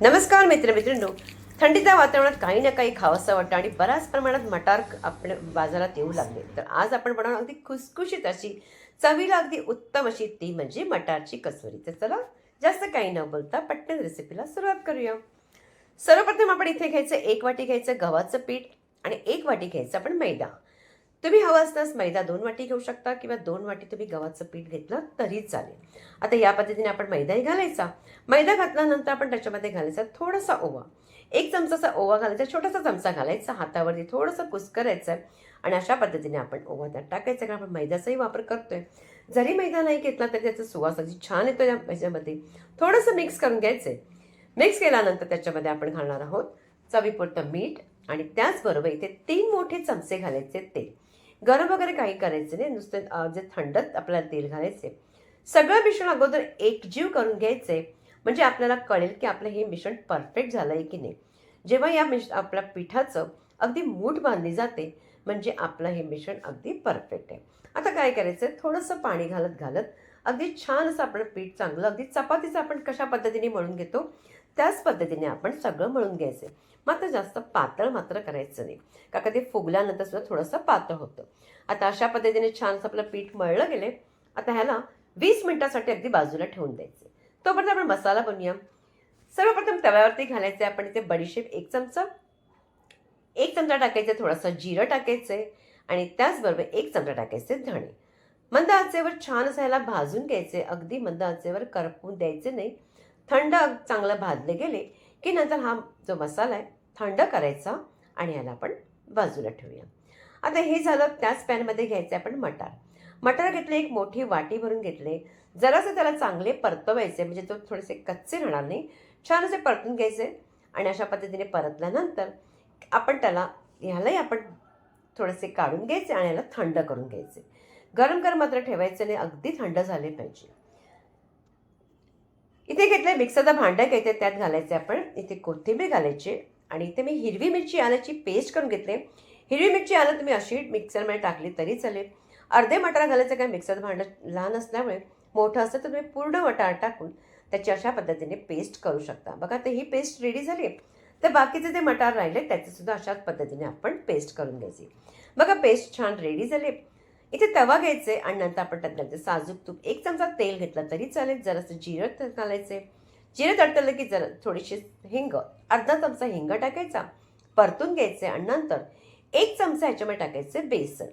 नमस्कार मित्र मित्रांनो थंडीच्या वातावरणात काही ना काही खावंसं वाटतं आणि बऱ्याच प्रमाणात मटार आपण बाजारात येऊ लागले. तर आज आपण बनवणार अगदी खुसखुशीत अशी चवीला अगदी उत्तम अशी ती म्हणजे मटारची कसोरी. तर चला जास्त काही न बोलता पटकन रेसिपीला सुरुवात करूया. सर्वप्रथम आपण इथे घ्यायचं एक वाटी घ्यायचं गव्हाचं पीठ आणि एक वाटी घ्यायचं आपण मैदा. तुम्ही हवं असल्यास मैदा दोन वाटी घेऊ शकता किंवा दोन वाटी तुम्ही गव्हाचं पीठ घेतलं तरी चालेल. आता या पद्धतीने आपण मैदाही घालायचा. मैदा घातल्यानंतर आपण त्याच्यामध्ये घालायचा थोडासा ओवा. एक चमचाचा ओवा घालायचा छोटासा चमचा घालायचा हातावरती थोडंसं कुस्करायचं आहे आणि अशा पद्धतीने आपण ओवा त्यात टाकायचा कारण आपण मैद्याचाही वापर करतोय. जरी मैदा नाही घेतला तरी त्याचा सुवास अगदी छान येतो या ह्याच्यामध्ये थोडंसं मिक्स करून घ्यायचं आहे मिक्स केल्यानंतर त्याच्यामध्ये आपण घालणार आहोत चवीपुरतं मीठ आणि त्याचबरोबर इथे तीन मोठे चमचे घालायचे तेल. गरम वगैरे काही करायचं नाही. नुसते जे थंडत आपल्याला तेल घालायचे सगळं मिश्रण अगोदर एकजीव करून घ्यायचे म्हणजे आपल्याला कळेल की आपलं हे मिश्रण परफेक्ट झालं आहे की नाही. जेव्हा या मिश आपल्या पिठाचं अगदी मूठ बांधली जाते म्हणजे आपलं हे मिश्रण अगदी परफेक्ट आहे. आता काय करायचं थोडंसं पाणी घालत घालत अगदी छान असं आपलं पीठ चांगलं अगदी चपातीचं आपण कशा पद्धतीने मळून घेतो? त्याच पद्धतीने आपण सगळं मळून घ्यायचं. मात्र जास्त पातळ मात्र करायचं नाही. का का ते फुगल्यानंतर सुद्धा थोडंसं पातळ होतं. आता अशा पद्धतीने छान आपलं पीठ मळलं गेले आता ह्याला वीस मिनिटासाठी अगदी बाजूला ठेवून द्यायचे. तोपर्यंत आपण मसाला बनवूया. सर्वप्रथम तव्यावरती घालायचे आपण इथे बडीशेप एक चमचा एक चमचा टाकायचे थोडंसं जिरं टाकायचं आणि त्याचबरोबर एक चमचा टाकायचे धणे. मंद आचेवर छान असं ह्याला भाजून घ्यायचे अगदी मंद आचेवर करपून द्यायचे नाही. थंड चांगलं भाजले गेले की नंतर हा जो मसाला आहे थंड करायचा आणि याला आपण बाजूला ठेवूया. आता हे झालं त्याच पॅनमध्ये घ्यायचं आहे आपण मटार. मटार घेतले एक मोठी वाटी भरून घेतले. जरासं त्याला चांगले परतवायचे म्हणजे तो थोडेसे कच्चे राहणार नाही. छान असे परतून घ्यायचे आणि अशा पद्धतीने परतल्यानंतर आपण त्याला ह्यालाही आपण थोडेसे काढून घ्यायचे आणि याला थंड करून घ्यायचे. गरम गरम मात्र ठेवायचे नाही अगदी थंड झाले पाहिजे. इथे घेतलं मिक्सरचं भांडं घ्यायचं त्यात घालायचं आपण. इथे कोथिंबीर घालायची आणि इथे मी हिरवी मिरची आल्याची पेस्ट करून घेतले. हिरवी मिरची आलं तुम्ही अशी मिक्सरमध्ये टाकली तरी चालेल. अर्धे मटार घालायचं काय मिक्सरचं भांडं लहान असल्यामुळे मोठं असतं तर तुम्ही पूर्ण मटार टाकून त्याची अशा पद्धतीने पेस्ट करू शकता. बघा ते ही पेस्ट रेडी झाली तर बाकीचे जे मटार राहिले त्याचेसुद्धा अशाच पद्धतीने आपण पेस्ट करून घ्यायची. बघा पेस्ट छान रेडी झाली. इथे तवा घ्यायचे आणि नंतर आपण त्यात घालायचं साजूक तूप. एक चमचा तेल घेतलं तरी चालेल जरासं जिरं घालायचे. जिरं तडतलं की जरा थोडीशी हिंग अर्धा चमचा हिंग टाकायचा परतून घ्यायचे आणि नंतर एक चमचा ह्याच्यामध्ये टाकायचे बेसन.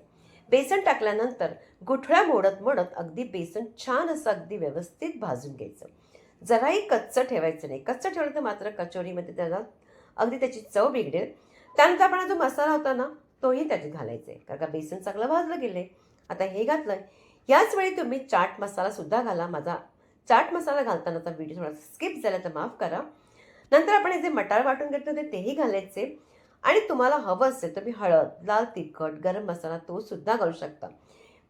बेसन टाकल्यानंतर गुठळ्या मोडत मोडत अगदी बेसन छान असं अगदी व्यवस्थित भाजून घ्यायचं. जराही कच्चं ठेवायचं नाही. कच्चं ठेवलं तर मात्र कचोरीमध्ये त्याला अगदी त्याची चव बिघडेल. त्यानंतर आपण जो मसाला होता ना तोही त्याच्यात घालायचा. आहे कारण का बेसन चांगलं भाजलं गेले आता हे घातलं याच वेळी तुम्ही चाट मसालासुद्धा घाला माझा. चाट मसाला घालतानाचा व्हिडिओ थोडासा स्किप झाला तर माफ करा. नंतर आपण हे जे मटार वाटून घेतले होते तेही घालायचे. आणि तुम्हाला हवं असेल तर मी हळद लाल तिखट गरम मसाला तो सुद्धा घालू शकता.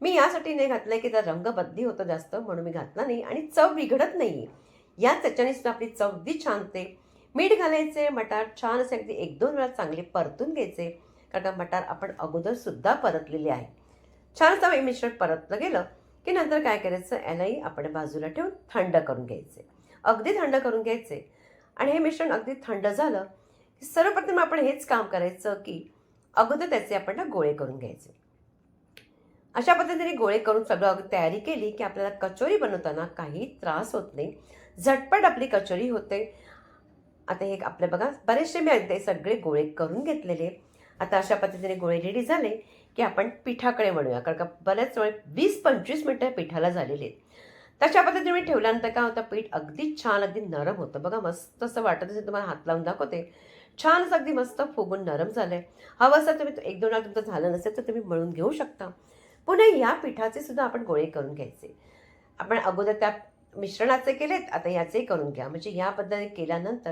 मी यासाठी नाही घातलं की त्याचा रंग बदली होतं जास्त म्हणून मी घातला नाही आणि चव बिघडत नाही या त्याच्याने सुद्धा आपली चव अगदी छान ते मीठ घालायचे मटार छान असे अगदी एक दोन वेळा चांगले परतून घ्यायचे. कारण मटार आपण अगोदरसुद्धा परतलेले आहे. छान मिश्रण परतलं गेलं की नंतर काय करायचं? यालाही आपण बाजूला ठेवून थंड करून घ्यायचे. अगदी थंड करून घ्यायचे. आणि हे मिश्रण अगदी थंड झालं की सर्वप्रथम आपण हेच काम करायचं की अगोदर त्याचे आपण ना गोळे करून घ्यायचे. अशा पद्धतीने गोळे करून सगळं अगदी तयारी केली की आपल्याला कचोरी बनवताना काही त्रास होत नाही. झटपट आपली कचोरी होते. आता हे आपले बघा बरेचसे मी ते सगळे गोळे करून घेतलेले. आता अशा पद्धतीने गोळे रेडी झाले की आपण पिठाकडे वळूया कारण का बऱ्याच वेळ वीस पंचवीस मिनटं पिठाला झालेली आहेत. तशा पद्धतीने मी ठेवल्यानंतर काय होतं पीठ अगदी छान अगदी नरम होतं. बघा मस्त असं वाटत असेल तुम्हाला हात लावून दाखवते. छान असं अगदी मस्त फुगून नरम झालं आहे हवं असं तुम्ही एक दोन वेळा तुमचं झालं नसेल तर तुम्ही मळून घेऊ शकता. पुन्हा या पिठाचे सुद्धा आपण गोळे करून घ्यायचे. आपण अगोदर त्या मिश्रणाचे केलेत आता याचे करून घ्या. म्हणजे या पद्धतीने केल्यानंतर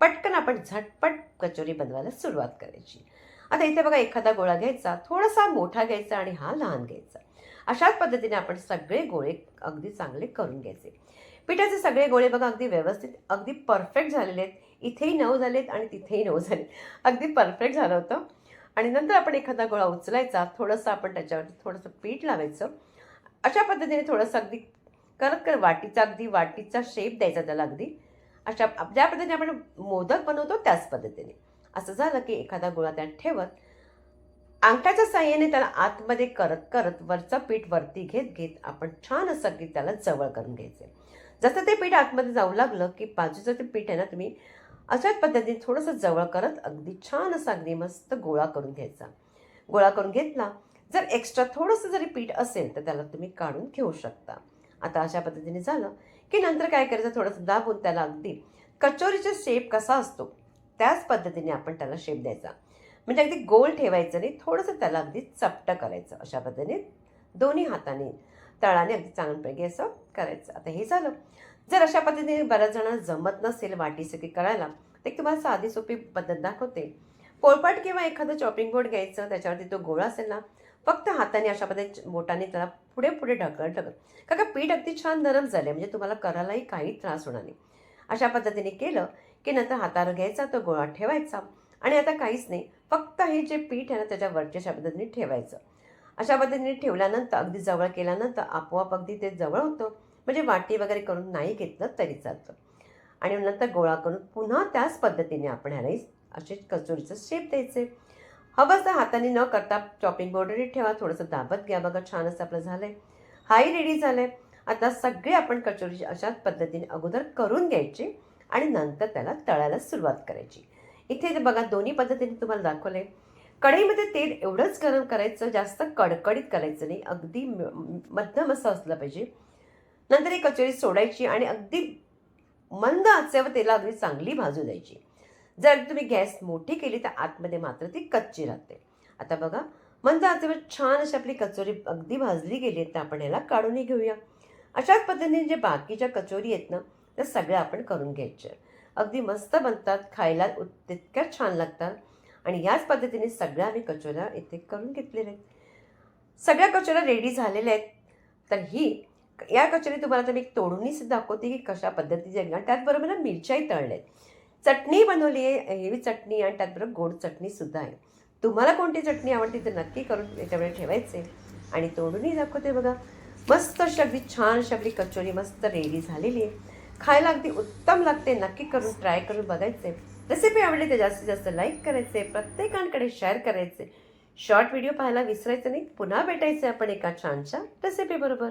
पटकन आपण झटपट कचोरी बनवायला सुरुवात करायची. आता इथे बघा एखादा गोळा घ्यायचा थोडासा मोठा घ्यायचा आणि हा लहान घ्यायचा. अशाच पद्धतीने आपण सगळे गोळे अगदी चांगले करून घ्यायचे. पिठाचे सगळे गोळे बघा अगदी व्यवस्थित अगदी परफेक्ट झालेले आहेत. इथेही नऊ झालेत आणि तिथेही नऊ झाले अगदी परफेक्ट झालं होतं. आणि नंतर आपण एखादा गोळा उचलायचा थोडंसं आपण त्याच्यावरती थोडंसं पीठ लावायचं. अशा पद्धतीने थोडंसं अगदी करत कर वाटीचा अगदी वाटीचा शेप द्यायचा त्याला अगदी. अशा ज्या पद्धतीने आपण मोदक बनवतो त्याच पद्धतीने. असं झालं की एखादा गोळा त्यात ठेवत अंगठ्याच्या साह्याने त्याला आतमध्ये करत करत वरचं पीठ वरती घेत घेत आपण छान असं अगदी त्याला जवळ करून घ्यायचं. जसं ते पीठ आतमध्ये जाऊ लागलं की बाजूचं ते पीठ आहे ना तुम्ही अशाच पद्धतीने थोडंसं जवळ करत अगदी छान असं अगदी मस्त गोळा करून घ्यायचा. गोळा करून घेतला. जर एक्स्ट्रा थोडंसं जरी पीठ असेल तर त्याला तुम्ही काढून घेऊ शकता. आता अशा पद्धतीने झालं की नंतर काय करायचं? थोडंसं दाबून त्याला अगदी कचोरीचा शेप कसा असतो? त्याच पद्धतीने आपण त्याला शेप द्यायचा. म्हणजे अगदी गोल ठेवायचं नाही थोडंसं त्याला अगदी चपटं करायचं. अशा पद्धतीने दोन्ही हाताने तळाने अगदी चांगल्यापैकी असं करायचं. आता हे झालं. जर अशा पद्धतीने बऱ्याच जणांना जमत नसेल वाटीसकी करायला तर तुम्हाला साधी सोपी पद्धत दाखवते. पोळपाट किंवा एखादं चॉपिंग बोर्ड घ्यायचं त्याच्यावरती तो गोळा असेल ना फक्त हाताने अशा पद्धतीने बोटाने त्याला पुढे पुढे ढकल ढकल. कारण का पीठ अगदी छान नरम झाले म्हणजे तुम्हाला करायलाही काही त्रास होणार नाही. अशा पद्धतीने केलं की नंतर हातावर घ्यायचा तो गोळा ठेवायचा. आणि आता काहीच नाही फक्त हे जे पीठ आहे ना त्याच्यावरच्या अशा पद्धतीने ठेवायचं. अशा पद्धतीने ठेवल्यानंतर अगदी जवळ केल्यानंतर आपोआप अगदी ते जवळ होतं. म्हणजे वाटी वगैरे करून नाही घेतलं तरी चालतं. आणि नंतर गोळा करून पुन्हा त्याच पद्धतीने आपण ह्यालाही असे कचोरीचं शेप द्यायचे. हवं तर हाताने न करता चॉपिंग बोर्डरी ठेवा थोडंसं दाबत घ्या. बघा छान असं आपलं झालं आहे हाही रेडी झालं आहे आता सगळे आपण कचोरी अशाच पद्धतीने अगोदर करून घ्यायची. आणि नंतर त्याला तळायला सुरुवात करायची. इथे बघा दोन्ही पद्धतीने तुम्हाला दाखवलं आहे कढईमध्ये तेल एवढंच गरम करायचं जास्त कडकडीत करायचं नाही. अगदी मध्यम असं असलं पाहिजे. नंतर ही कचोरी सोडायची आणि अगदी मंद आचेवर तेला अगदी चांगली भाजू द्यायची. जर तुम्ही गॅस मोठी केली तर आतमध्ये मात्र ती कच्ची राहते. आता बघा मंद आचेवर छान अशी आपली कचोरी अगदी भाजली गेली तर आपण याला काढूनही घेऊया. अशाच पद्धतीने जे बाकीच्या कचोरी आहेत ना त्या सगळ्या आपण करून घ्यायच्या अगदी मस्त बनतात खायला तितक्या छान लागतात. आणि याच पद्धतीने सगळ्या आम्ही कचोऱ्या इथे करून घेतलेल्या आहेत. सगळ्या कचोऱ्या रेडी झालेल्या आहेत. तर ही या कचोरी तुम्हाला तर मी तोडूनही सुद्धा दाखवते की कशा पद्धतीचे आणि त्याचबरोबर ना मिरच्याही तळल्या आहेत. चटणी बनवली आहे हेवी चटणी आणि त्याचबरोबर गोड चटणीसुद्धा आहे. तुम्हाला कोणती चटणी आवडते ते नक्की करून त्याच्यामुळे ठेवायचे. आणि तोडूनही दाखवते बघा. मस्त अशी अगदी छान अशी आपली कचोरी मस्त रेडी झालेली आहे. खायला अगदी उत्तम लागते. नक्की करून ट्राय करून बघायचे. रेसिपी आवडली तर जास्तीत जास्त लाईक करायचे. प्रत्येकांकडे शेअर करायचे. शॉर्ट व्हिडिओ पाहायला विसरायचं नाही. पुन्हा भेटायचे आपण एका छानशा रेसिपीबरोबर